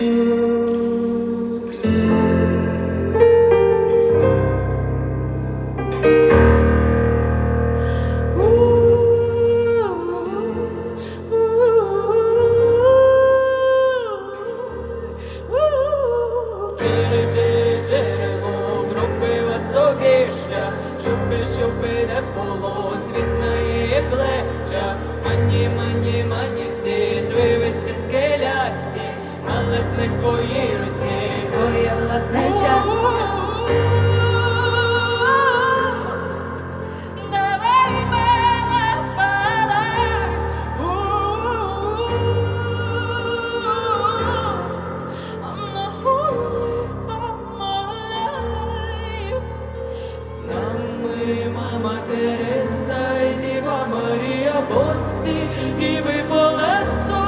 Mm-hmm. Але з них твої руці, Твоє власне час. Давай мене палай, I'm the holy of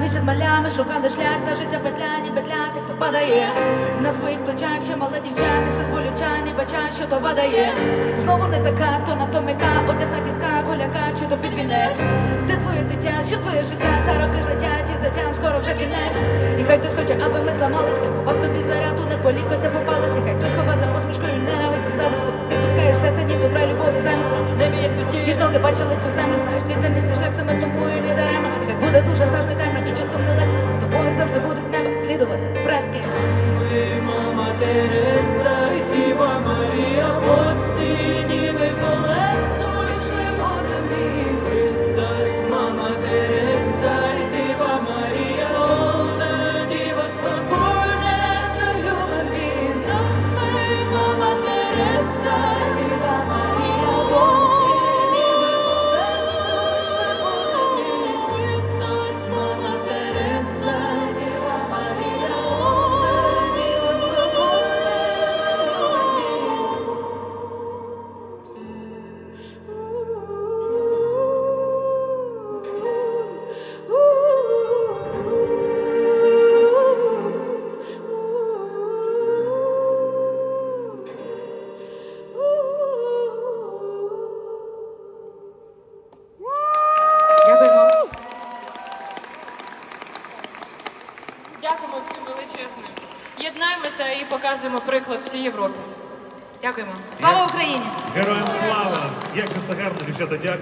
Навіщо з малями шукали шлях та життя петляні, петляти, хто падає на своїх плечах, ще мала дівчани, все болючані, бача, що то вадає. Знову не така, то на то мека, одяг на кістках, голяка, чи то під вінець. Де твоє дитя, що твоє життя, та роки ж летять, і затям скоро вже кінець. І хай хтось хоче, аби ми зламались, хай попав тобі заряду, не полікоться по палиці, хай хтось хова за посмішкою ненависті зараз, коли ти пускаєш серце, ні добра любові замість. небі є святі. Від ноги бачили цю землю, знаєш, твій денний шлях саме тому і не Дякуємо всім величезним. Єднаємося і показуємо приклад всій Європі. Дякуємо. Слава Україні! Героям слава! Як же це гарно, дівчата, дякую.